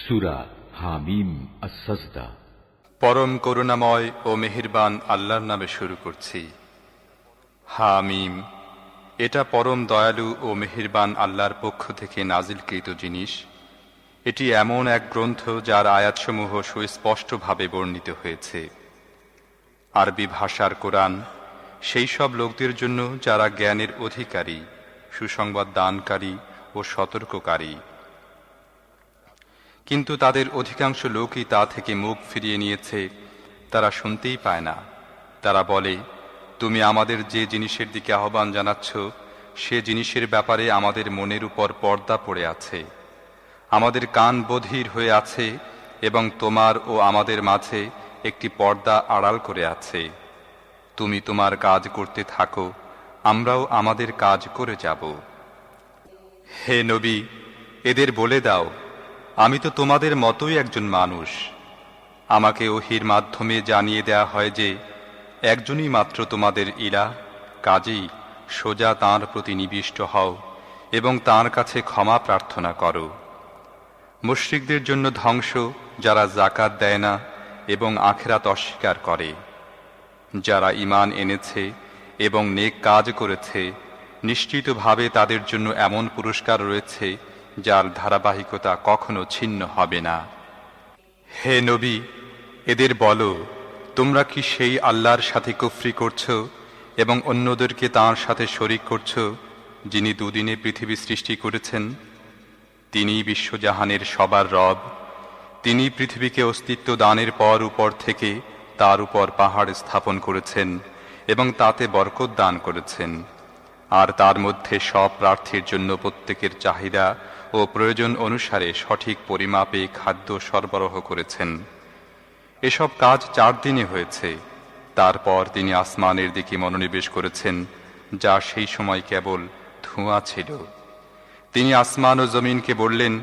সুরা হামিম আসাজদা পরম করুণাময় ও মেহেরবান আল্লাহর নামে শুরু করছি। হামিম, এটা পরম দয়ালু ও মেহেরবান আল্লাহর পক্ষ থেকে নাজিলকৃত জিনিস। এটি এমন এক গ্রন্থ যার আয়াতসমূহ সুস্পষ্টভাবে বর্ণিত হয়েছে। আরবি ভাষার কোরআন, সেই সব লোকদের জন্য যারা জ্ঞানের অধিকারী, সুসংবাদ দানকারী ও সতর্ককারী কিন্তু তাদের অধিকাংশ লোকই তা থেকে মুখ ফিরিয়ে নিয়েছে। তারা শুনতেই পায় না। তারা বলে, তুমি আমাদের যে জিনিসের দিকে আহ্বান জানাচ্ছ, সে জিনিসের ব্যাপারে আমাদের মনের উপর পর্দা পড়ে আছে। আমাদের কান বধির হয়ে আছে এবং তোমার ও আমাদের মাঝে একটি পর্দা আড়াল করে আছে। তুমি তোমার কাজ করতে থাকো, আমরাও আমাদের কাজ করে যাব। হে নবী, এদের বলে দাও আমি তো তোমাদের মতোই একজন মানুষ। আমাকে ওহির মাধ্যমে জানিয়ে দেয়া হয় যে, একজনই মাত্র তোমাদের ইলা, কাজেই সোজা তাঁর প্রতি নিবিষ্ট হও এবং তাঁর কাছে ক্ষমা প্রার্থনা করো। মুশরিকদের জন্য ধ্বংস, যারা জাকাত দেয় না এবং আখেরাত অস্বীকার করে। যারা ইমান এনেছে এবং নেক কাজ করেছে, নিশ্চিতভাবে তাদের জন্য এমন পুরস্কার রয়েছে যার ধারাবাহিকতা কখনো ছিন্ন হবে না। হে নবী, এদের বলো, তোমরা কি সেই আল্লাহর সাথে কুফরি করছ এবং অন্যদেরকে তাঁর সাথে শরিক করছ, যিনি দুদিনে পৃথিবী সৃষ্টি করেছেন? তিনি বিশ্বজাহানের সবার রব। তিনি পৃথিবীকে অস্তিত্ব দানের পর উপর থেকে তার উপর পাহাড় স্থাপন করেছেন এবং তাতে বরকত দান করেছেন। আর তার মধ্যে সব প্রার্থীর জন্য প্রত্যেকের চাহিদা ও প্রয়োজন অনুসারে সঠিক পরিমাপে খাদ্য সরবরাহ করেছেন। এসব কাজ চার দিনে হয়েছে। তারপর তিনি আসমানের দিকে মনোনিবেশ করেছেন, যা সেই সময় কেবল ধোঁয়া ছিল। তিনি আসমান ও জমিনকে বললেন,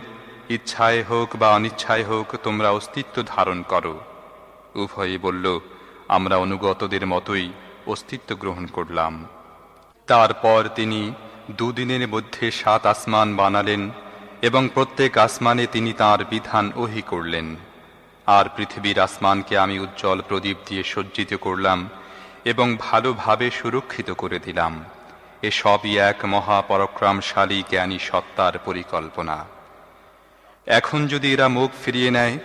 ইচ্ছায় হোক বা অনিচ্ছায় হোক, তোমরা অস্তিত্ব ধারণ করো। উভয়ই বলল, আমরা অনুগতদের মতোই অস্তিত্ব গ্রহণ করলাম। তারপর তিনি দুদিনের মধ্যে সাত আসমান বানালেন এবং প্রত্যেক আসমানে তিনি তার বিধান ওহি করলেন। আর পৃথিবীর আসমানকে আমি উজ্জ্বল প্রদীপ দিয়ে সজ্জিত করলাম এবং ভালোভাবে সুরক্ষিত করে দিলাম। এসবই এক মহাপরাক্রমশালী জ্ঞানী সত্তার পরিকল্পনা। এখন যদি এরা মুখ ফিরিয়ে নেয়,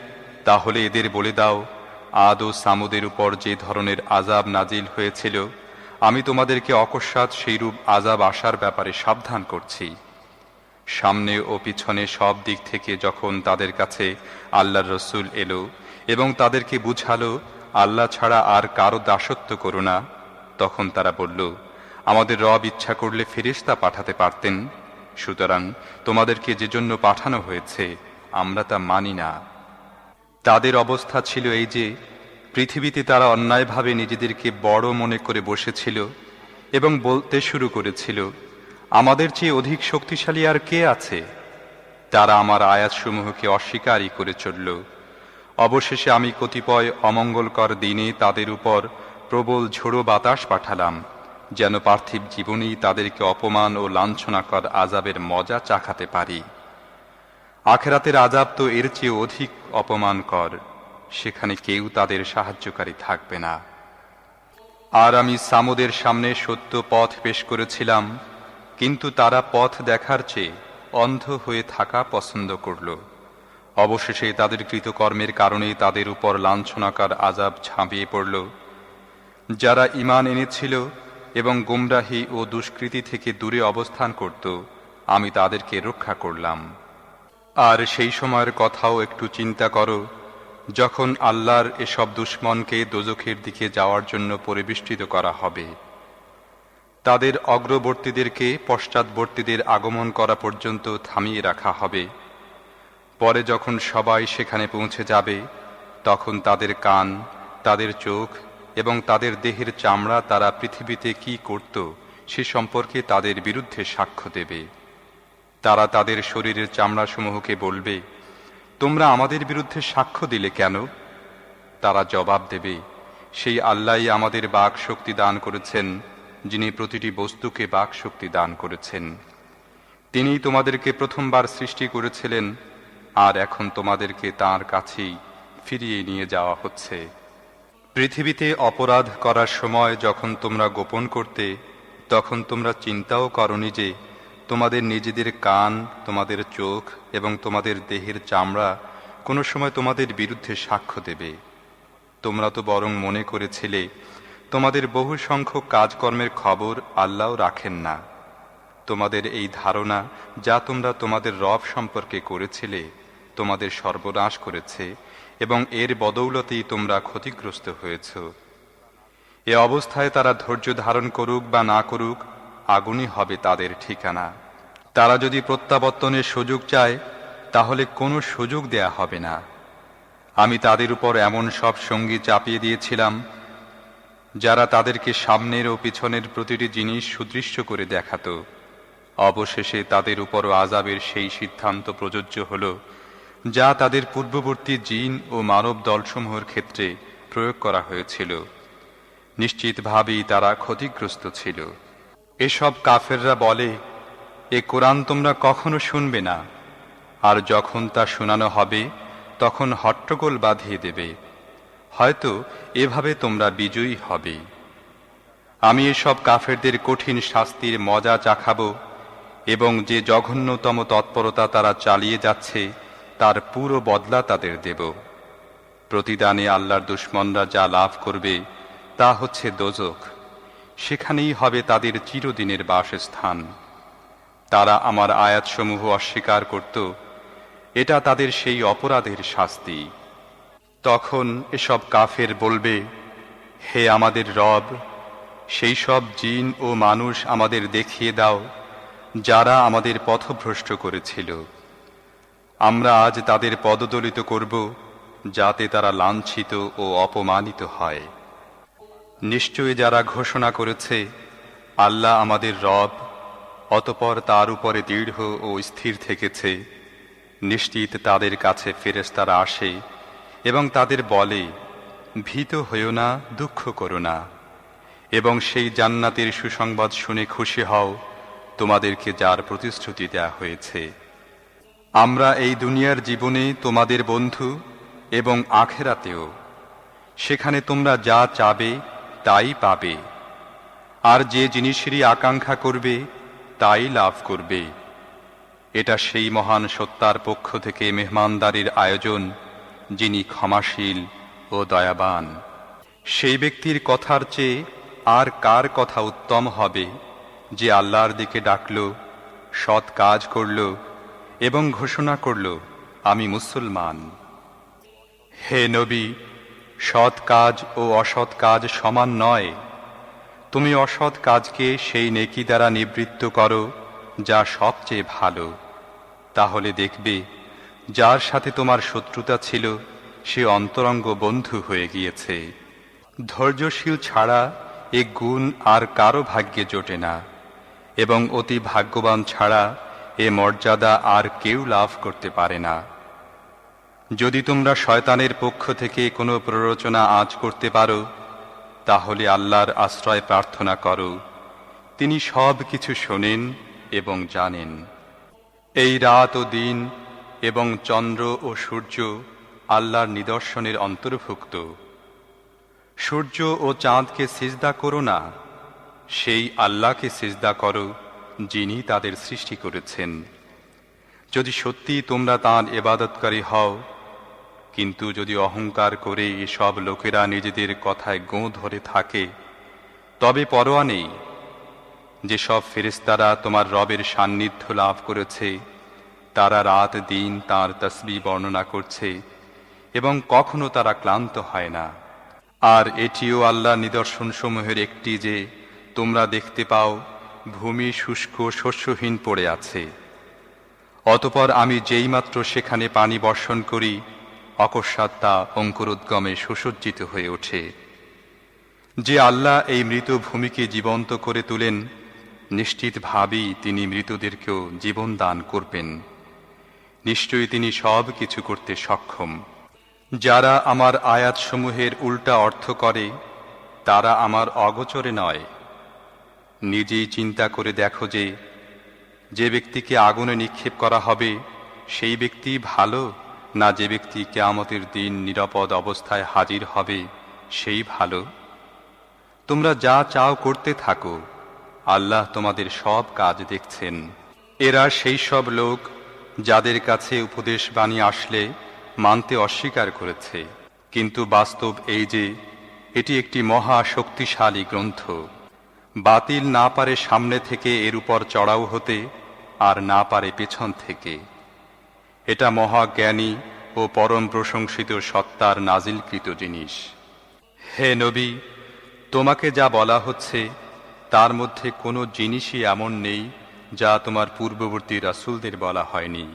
তাহলে এদের বলে দাও, আদ ও সামুদের উপর যে ধরনের আজাব নাজিল হয়েছিল, আমি তোমাদেরকে অকস্মাৎ সেইরূপ আজাব আসার ব্যাপারে সাবধান করছি। সামনে ও পিছনে সব দিক থেকে যখন তাদের কাছে আল্লাহর রসুল এলো এবং তাদেরকে বুঝালো, আল্লাহ ছাড়া আর কারও দাসত্ব করো না, তখন তারা বলল, আমাদের রব ইচ্ছা করলে ফেরিস্তা পাঠাতে পারতেন, সুতরাং তোমাদেরকে যে জন্য পাঠানো হয়েছে, আমরা তা মানি না। তাদের অবস্থা ছিল এই যে, পৃথিবীতে তারা অন্যায়ভাবে নিজেদেরকে বড় মনে করে বসেছিল এবং বলতে শুরু করেছিল আমাদের চেয়ে অধিক শক্তিশালী আর কে আছে? তারা আমার আয়াতসমূহকে অস্বীকারই করে চলল। অবশেষে আমি কতিপয় অমঙ্গলকর দিনে তাদের উপর প্রবল ঝোড়ো বাতাস পাঠালাম, যেন পার্থিব জীবনেই তাদেরকে অপমান ও লাঞ্ছনাকর আজাবের মজা চাখাতে পারি। আখেরাতের আজাব তো এর চেয়ে অধিক অপমানকর, সেখানে কেউ তাদের সাহায্যকারী থাকবে না। আর আমি সামুদের সামনে সত্য পথ পেশ করেছিলাম কিন্তু তারা পথ দেখার চেয়ে অন্ধ হয়ে থাকা পছন্দ করল। অবশেষে তাদের কৃতকর্মের কারণে তাদের উপর লাঞ্ছনাকার আজাব ঝাঁপিয়ে পড়ল। যারা ইমান এনেছিল এবং গুমরাহি ও দুষ্কৃতি থেকে দূরে অবস্থান করত, আমি তাদেরকে রক্ষা করলাম। আর সেই সময়ের কথাও একটু চিন্তা করো, যখন আল্লাহর এসব দুশ্মনকে দোজখের দিকে যাওয়ার জন্য পরিবেষ্টিত করা হবে। তাদের অগ্রবর্তীদেরকে পশ্চাৎবর্তীদের আগমন করা পর্যন্ত থামিয়ে রাখা হবে। পরে যখন সবাই সেখানে পৌঁছে যাবে, তখন তাদের কান, তাদের চোখ এবং তাদের দেহের চামড়া তারা পৃথিবীতে কি করত সে সম্পর্কে তাদের বিরুদ্ধে সাক্ষ্য দেবে। তারা তাদের শরীরের চামড়াসমূহকে বলবে, তোমরা আমাদের বিরুদ্ধে সাক্ষ্য দিলে কেন? তারা জবাব দেবে, সেই আল্লাহ আমাদের বাক শক্তি দান করেছেন যিনি প্রতিটি বস্তুকে বাক শক্তি দান করেছেন। তিনি তোমাদেরকে প্রথমবার সৃষ্টি করেছিলেন, আর এখন তোমাদেরকে তার কাছেই ফিরিয়ে নিয়ে যাওয়া হচ্ছে। পৃথিবীতে অপরাধ করার সময় যখন তোমরা গোপন করতে, তখন তোমরা চিন্তাও করনি যে তোমাদের নিজেদের কান, তোমাদের চোখ এবং তোমাদের দেহের চামড়া কোনো সময় তোমাদের বিরুদ্ধে সাক্ষ্য দেবে। তোমরা তো বরং মনে করেছিলে তোমাদের বহু সংখ্যক কাজকর্মের খবর আল্লাহ রাখেন না। তোমাদের এই ধারণা যা তোমরা তোমাদের রব সম্পর্কে করেছিলে, তোমাদের সর্বনাশ করেছে এবং এর বদৌলতেই তোমরা ক্ষতিগ্রস্ত হয়েছ। এ অবস্থায় তারা ধৈর্য ধারণ করুক বা না করুক, আগুনই হবে তাদের ঠিকানা। তারা যদি প্রত্যাবর্তনের সুযোগ চায়, তাহলে কোনো সুযোগ দেয়া হবে না। আমি তাদের উপর এমন সব সঙ্গী চাপিয়ে দিয়েছিলাম যারা তাদেরকে সামনের ও পিছনের প্রতিটি জিনিস সুদৃশ্য করে দেখাতো। অবশেষে তাদের উপরও আজাবের সেই সিদ্ধান্ত প্রযোজ্য হল, যা তাদের পূর্ববর্তী জিন ও মানব দলসমূহের ক্ষেত্রে প্রয়োগ করা হয়েছিল। নিশ্চিতভাবেই তারা ক্ষতিগ্রস্ত ছিল। এসব কাফেররা বলে, এ কোরআন তোমরা কখনো শুনবে না। আর যখন তা শোনানো হবে, তখন হট্টগোল বাঁধিয়ে দেবে। হয়তো এভাবে তোমরা বিজয়ী হবে। আমি এসব কাফেরদের কঠিন শাস্তির মজা চাখাবো এবং যে জঘন্যতম তৎপরতা তারা চালিয়ে যাচ্ছে, তার পুরো বদলা তাদের দেব। প্রতিদানে আল্লাহর দুশ্মনরা যা লাভ করবে, তা হচ্ছে দোজক। সেখানেই হবে তাদের চিরদিনের বাসস্থান। তারা আমার আয়াতসমূহ অস্বীকার করত। এটা তাদের সেই অপরাধের শাস্তি। তখন এসব কাফের বলবে, হে আমাদের রব, সেই সব জিন ও মানুষ আমাদের দেখিয়ে দাও, যারা আমাদের পথভ্রষ্ট করেছিল। আমরা আজ তাদের পদদলিত করব, যাতে তারা লাঞ্ছিত ও অপমানিত হয়। নিশ্চয়ই যারা ঘোষণা করেছে, আল্লাহ আমাদের রব, অতপর তার উপরে দৃঢ় ও স্থির থেকেছে। নিশ্চিত তাদের কাছে ফেরেশতারা আসে এবং তাদের বলে, ভীত হইও না, দুঃখ করো না। এবং সেই জান্নাতের সুসংবাদ শুনে খুশি হও, তোমাদেরকে যার প্রতিশ্রুতি দেয়া হয়েছে। আমরা এই দুনিয়ার জীবনে তোমাদের বন্ধু এবং আখেরাতেও। সেখানে তোমরা যা চাবে, তাই পাবে। আর যে জিনিসেরই আকাঙ্ক্ষা করবে, তাই লাভ করবে। এটা সেই মহান সত্তার পক্ষ থেকে মেহমানদারির আয়োজন যিনি ক্ষমাশীল ও দয়াবান। সেই ব্যক্তির কথার চেয়ে আর কার কথা উত্তম হবে যে আল্লাহর দিকে ডাকল, সৎ কাজ করল এবং ঘোষণা করল, আমি মুসলমান হে নবী, সৎ কাজ ও অসৎ কাজ সমান নয়। তুমি অসৎ কাজকে সেই নেকি দ্বারা নিবৃত্ত করো যা সবচেয়ে ভালো। তাহলে দেখবে যার সাথে তোমার শত্রুতা ছিল, সে অন্তরঙ্গ বন্ধু হয়ে গিয়েছে। ধৈর্যশীল ছাড়া এ গুণ আর কারও ভাগ্যে জোটে না, এবং অতি ভাগ্যবান ছাড়া এ মর্যাদা আর কেউ লাভ করতে পারে না। যদি তোমরা শয়তানের পক্ষ থেকে কোনো প্ররোচনা আজ করতে পারো, তাহলে আল্লাহর আশ্রয় প্রার্থনা করো। তিনি সব কিছু শোনেন এবং জানেন। এই রাত ও দিন এবং চন্দ্র ও সূর্য আল্লাহর নিদর্শনের অন্তর্ভুক্ত। সূর্য ও চাঁদকে সিজদা করো না। সেই আল্লাহকে সিজদা করো, যিনি তাদের সৃষ্টি করেছেন। যদি সত্যি তোমরা তাঁর এবাদতকারী হও, কিন্তু যদি অহংকার করে এসব লোকেরা নিজেদের কথায় গোঁ ধরে থাকে, তবে পরোয়া নেই। যেসব ফেরেস্তারা তোমার রবের সান্নিধ্য লাভ করেছে তারা রাত দিন তার তসবি বর্ণনা করছে এবং কখনো তারা ক্লান্ত হয় না। আর এটিও আল্লাহ নিদর্শনসমূহের একটি যে, তোমরা দেখতে পাও, ভূমি শুষ্ক শস্যহীন পড়ে আছে। অতপর আমি যেইমাত্র সেখানে পানি বর্ষণ করি, অকস্মাৎ তা অঙ্কুরোদ্গমে সুসজ্জিত হয়ে ওঠে। যে আল্লাহ এই মৃত ভূমিকে জীবন্ত করে তোলেন নিশ্চিতভাবেই তিনি মৃতদেরকেও জীবন দান করবেন। নিশ্চয়ই তিনি সব কিছু করতে সক্ষম। যারা আমার আয়াতসমূহের উল্টা অর্থ করে, তারা আমার অগোচরে নয়। নিজেই চিন্তা করে দেখো যে যে ব্যক্তিকে আগুনে নিক্ষেপ করা হবে, সেই ব্যক্তি ভালো, না যে ব্যক্তি কেয়ামতের দিন নিরাপদ অবস্থায় হাজির হবে, সেই ভালো। তোমরা যা চাও করতে থাকো, আল্লাহ তোমাদের সব কাজ দেখছেন। এরা সেই সব লোক যাদের কাছে উপদেশ বাণী আসলে মানতে অস্বীকার করেছে। কিন্তু বাস্তব এই যে, এটি একটি মহা শক্তিশালী গ্রন্থ। বাতিল না পারে সামনে থেকে এর উপর চড়াও হতে, আর না পারে পেছন থেকে। এটা মহাজ্ঞানী ও পরম প্রশংসিত সত্তার নাজিলকৃত জিনিস। হে নবী, তোমাকে যা বলা হচ্ছে, তার মধ্যে কোনো জিনিসই এমন নেই যা তোমার পূর্ববর্তী রাসুলদের বলা হয়নি।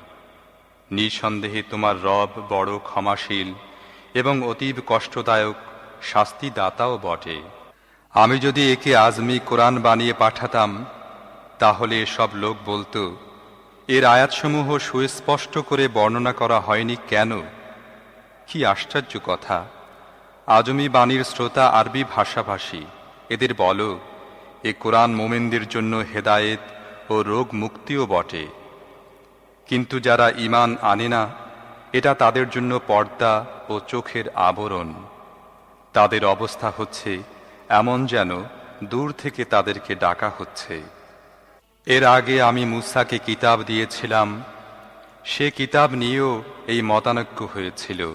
নিঃসন্দেহে তোমার রব বড় ক্ষমাশীল এবং অতীব কষ্টদায়ক শাস্তিদাতাও বটে। আমি যদি একে আজমি কোরআন বানিয়ে পাঠাতাম, তাহলে সব লোক বলতো, এর আয়াতসমূহ সুস্পষ্ট করে বর্ণনা করা হয়নি কেন? কি আশ্চর্য কথা। আজমি বাণীর শ্রোতা আরবি ভাষাভাষী। এদের বলো, এ কোরআন মোমেনদের জন্য হেদায়েত ও রোগ মুক্তিও বটে। কিন্তু যারা ইমান আনে না, এটা তাদের জন্য পর্দা ও চোখের আবরণ। তাদের অবস্থা হচ্ছে এমন যেন দূর থেকে তাদেরকে ডাকা হচ্ছে। এর আগে আমি মুসাকে কিতাব দিয়েছিলাম। সে কিতাব নিয়েও এই মতানৈক্য হয়েছিল।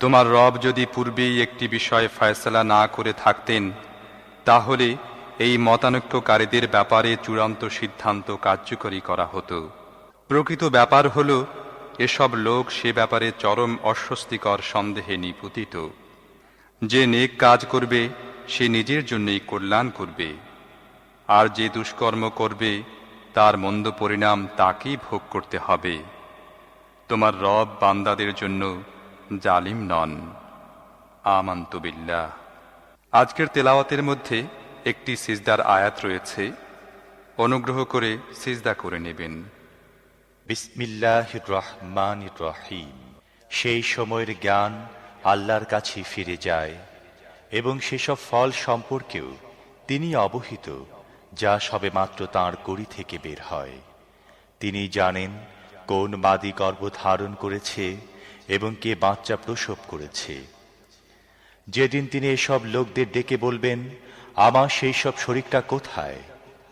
তোমার রব যদি পূর্বেই একটি বিষয়ে ফয়সলা না করে থাকতেন, তাহলে এই মতানৈক্যকারীদের ব্যাপারে চূড়ান্ত সিদ্ধান্ত কার্যকরী করা হতো। প্রকৃত ব্যাপার হল, এসব লোক সে ব্যাপারে চরম অস্বস্তিকর সন্দেহে নিপতিত। যে নেক কাজ করবে, সে নিজের জন্যই কল্যাণ করবে। আর যে দুষ্কর্ম করবে, তার মন্দ পরিণাম তাকেই ভোগ করতে হবে। তোমার রব বান্দাদের জন্য জালিম নন। আমান্ত বিল্লাহ। আজকের তেলাওয়াতের মধ্যে একটি সিজদার আয়াত রয়েছে। অনুগ্রহ করে সিজদা করে নেবেন। সেই সময়ের জ্ঞান আল্লাহর কাছে ফিরে যায় এবং সেসব ফল সম্পর্কেও তিনি অবহিত, যা সবেমাত্র তাঁর কড়ি থেকে বের হয়। তিনি জানেন কোন মাদি গর্ভ ধারণ করেছে এবং কে বাচ্চা প্রসব করেছে। যেদিন তিনি এসব লোকদের ডেকে বলবেন আমার সেই সব শরীরটা কোথায়?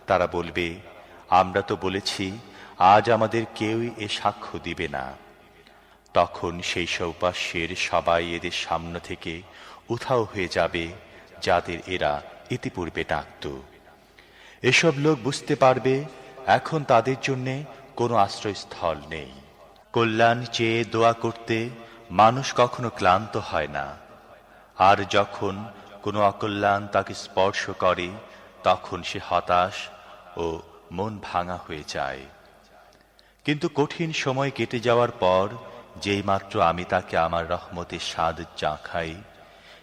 তারা বলবে, আমরা তো বলেছি, আজ আমাদের কেউই এ সাক্ষ্য দিবে না। তখন সেই সৌপাস্যের সবাই এদের সামনে থেকে উধাও হয়ে যাবে, যাদের এরা ইতিপূর্বে ডাকত। এসব লোক বুঝতে পারবে, এখন তাদের জন্যে কোনো আশ্রয়স্থল নেই। কল্যাণ চেয়ে দোয়া করতে মানুষ কখনো ক্লান্ত হয় না। আর যখন কোনো অকল্যাণ তাকে স্পর্শ করে, তখন সে হতাশ ও মন ভাঙা হয়ে যায়। কিন্তু কঠিন সময় কেটে যাওয়ার পর যেই মাত্র আমি তাকে আমার রহমতের স্বাদ চা খাই,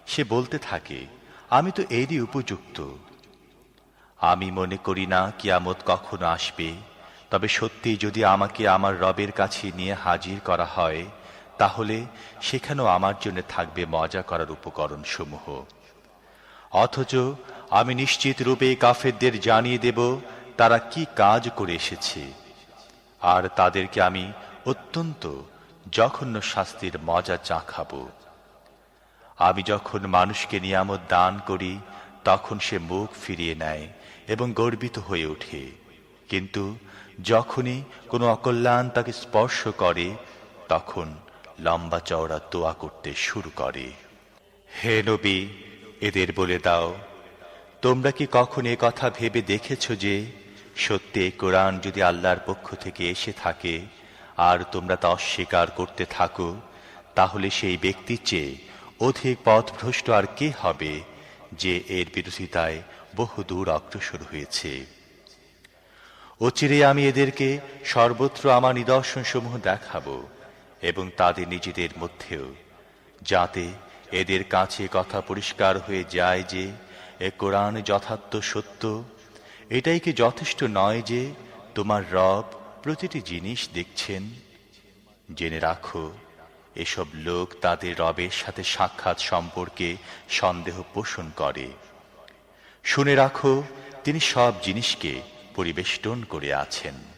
সে বলতে থাকে, আমি তো এরই উপযুক্ত। আমি মনে করি না কিয়ামত কখনো আসবে, তবে সত্যি যদি আমাকে আমার রবের কাছে নিয়ে হাজির করা হয়, তাহলে সেখানেও আমার জন্য থাকবে মজা করার উপকরণ সমূহ অথচ আমি নিশ্চিত রূপে কাফেরদের জানিয়ে দেব তারা কি কাজ করে এসেছে। আর তাদেরকে আমি অত্যন্ত জঘন্য শাস্তির মজা চা খাব আমি যখন মানুষকে নিয়ামত দান করি, তখন সে মুখ ফিরিয়ে নেয় এবং গর্বিত হয়ে ওঠে। কিন্তু যখনই কোনো অকল্যাণ তাকে স্পর্শ করে, তখন লম্বা চওড়া তোয়া করতে শুরু করে। হে নবী এদের বলে দাও, তোমরা কি কখন এ কথা ভেবে দেখেছ যে, সত্যি কোরআন যদি আল্লাহর পক্ষ থেকে এসে থাকে, আর তোমরা তা অস্বীকার করতে থাকো, তাহলে সেই ব্যক্তির চেয়ে অধিক পথভ্রষ্ট আর কে হবে যে এর বিরোধিতায় বহু দূর অগ্রসর হয়েছে? অচিরে আমি এদেরকে সর্বত্র আমার নিদর্শনসমূহ দেখাবো এবং তাদের নিজেদের মধ্যেও, যাতে এদের কাছে কথা পরিষ্কার হয়ে যায় যে, এ কোরআন যথার্থ সত্য। এটাই কি যথেষ্ট নয় যে, তোমার রব প্রতিটি জিনিস দেখছেন? জেনে রাখো, এসব লোক তাদের রবের সাথে সাক্ষাৎ সম্পর্কে সন্দেহ পোষণ করে। শুনে রাখো, তিনি সব জিনিসকে পরিবেষ্টন করে আছেন।